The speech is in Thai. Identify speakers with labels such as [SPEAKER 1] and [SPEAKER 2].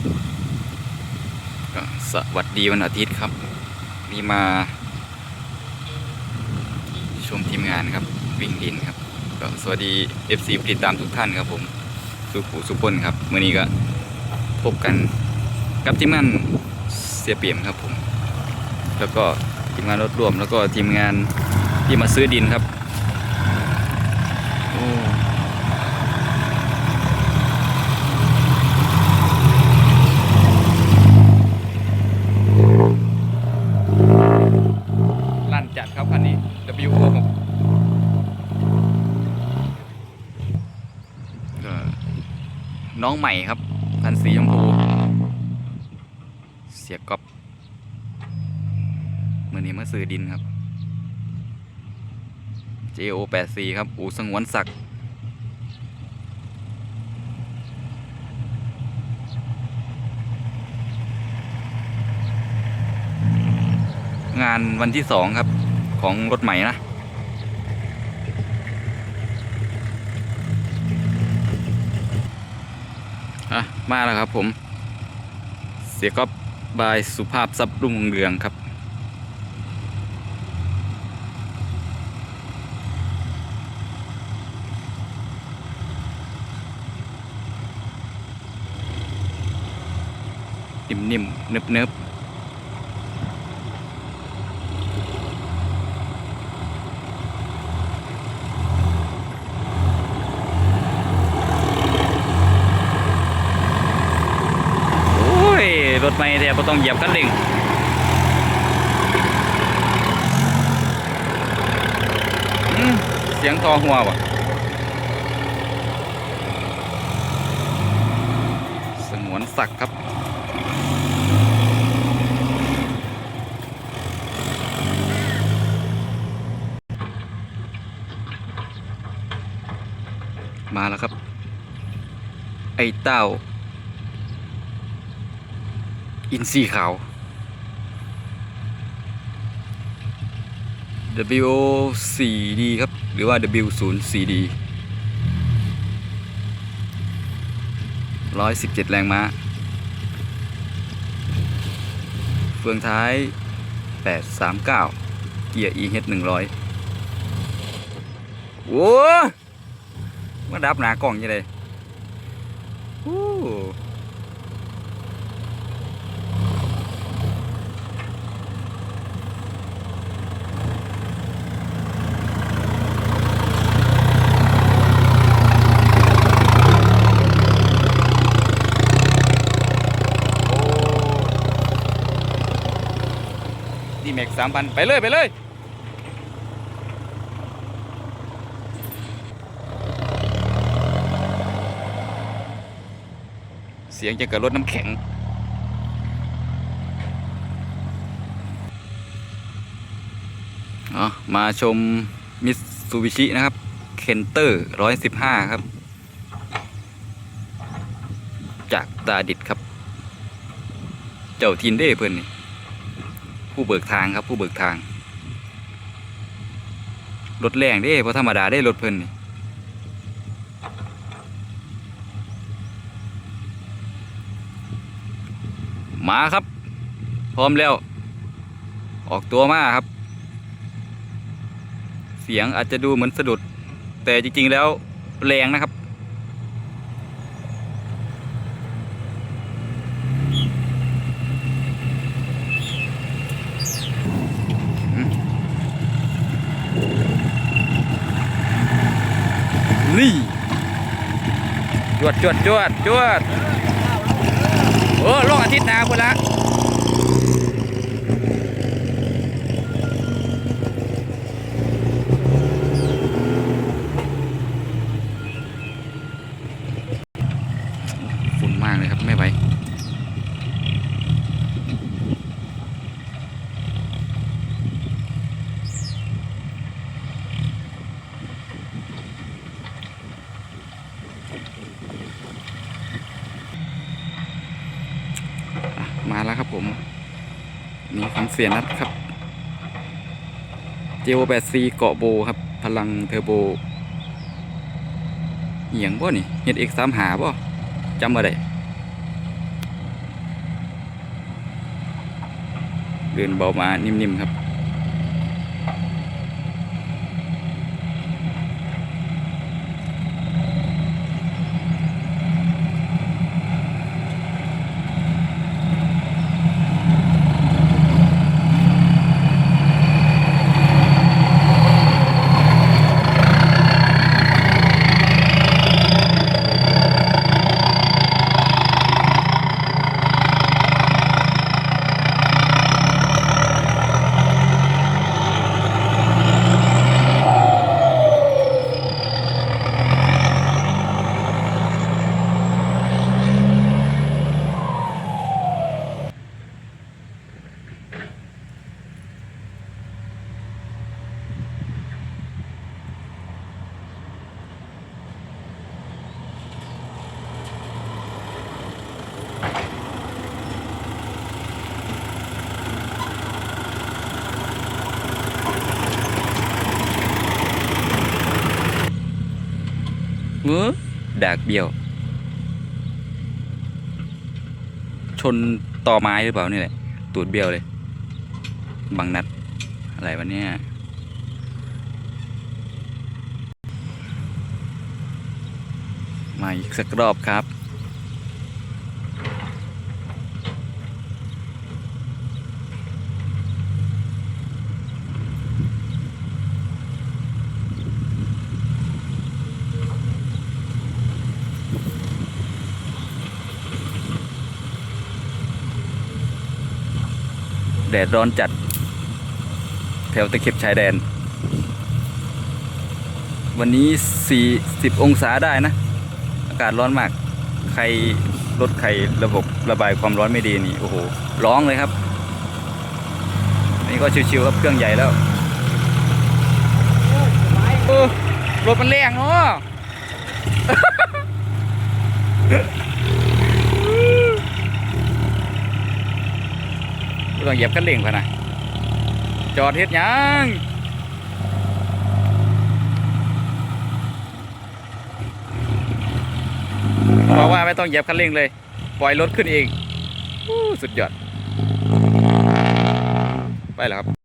[SPEAKER 1] สวัสดีวันอาทิตย์ครับนี่มา ชมทีมงานครับ วิ่งดินครับก็สวัสดี FC ติดตามทุกท่านครับผมสุขูสุพลครับเมื่อนี้ก็พบกันกับทีมงานเสียเปี่ยมครับผม แล้วก็ทีมงานรถร่วม แล้วก็ทีมงานที่มาซื้อดินครับโอ้ลั่นจัดครับคันนี้ WO 6ก็ น้องใหม่ครับคันสีชมพู เสียก๊อปเมื่อนี้มาซื้อดินครับ JO 8 4ครับ อูสงวนศักดิ์งานวันที่สองครับของรถใหม่นะ อะมาแล้วครับผม เสียก๊อปบายสุภาพซับรุ่งเรืองครับ นิ่มๆเนิบๆ โอ้ย รถไม่แต่บ่ต้องเหยียบคันเร่งเสียงต่อหัววะสงวนศักครับมาแล้วครับ ไอ้เต้า อินซีขาว W4D ครับ หรือว่า W04D 117 แรงม้า เฟืองท้าย 839 เกียร์ EH 100 โว้มาดับหนากล่องยังไง ดีแม็กสามพันไปเลยไปเลยเสียงจะกับรถน้ำแข็ง มาชมมิตซูบิชินะครับ เคนเตอร์ร้อยสิบห้าครับ จากตาดิดครับ เจ้าทินเด้เพื่อนนี่ ผู้เบิกทางครับผู้เบิกทาง รถแรงเด้เพราะธรรมดาได้รถเพิ่นนี่มาครับ พร้อมแล้ว ออกตัวมาครับ เสียงอาจจะดูเหมือนสะดุด แต่จริงๆแล้วแรงนะครับ นี่จ วดจวดจวดจวดโอ้โลกอาทิตย์หนาพุ่นละฝุ่นมากเลยครับไม่ไหว ครับผม นี่ฟังเสียนัดครับเจโอแปดซีเกาะโบครับ พลังเทอร์โบเหียงบ่นี่เห็ดเอกสามหาบ่จำมาได้เดินเบามานิ่มๆครับ เออดากเบี้ยว ชนต่อไม้หรือเปล่านี่แหละ ตูดเบี้ยวเลยบังนัด อะไรวะเนี่ยมาอีกสักรอบครับ แดดร้อนจัด แถวตะเข็บชายแดน วันนี้ 40 องศาได้นะ อากาศร้อนมาก ใครรถใครระบบระบายความร้อนไม่ดีนี่ โอ้โห ร้องเลยครับ นี่ก็ชิวๆครับเครื่องใหญ่แล้วรถมันแรงเนาะ ต้องเหยียบคันเร่งพะนะจอดเฮ็ดยังบอกว่าไม่ต้องเหยียบคันเร่งเลย ปล่อยรถขึ้นเองสุดยอด ไปแล้วครับ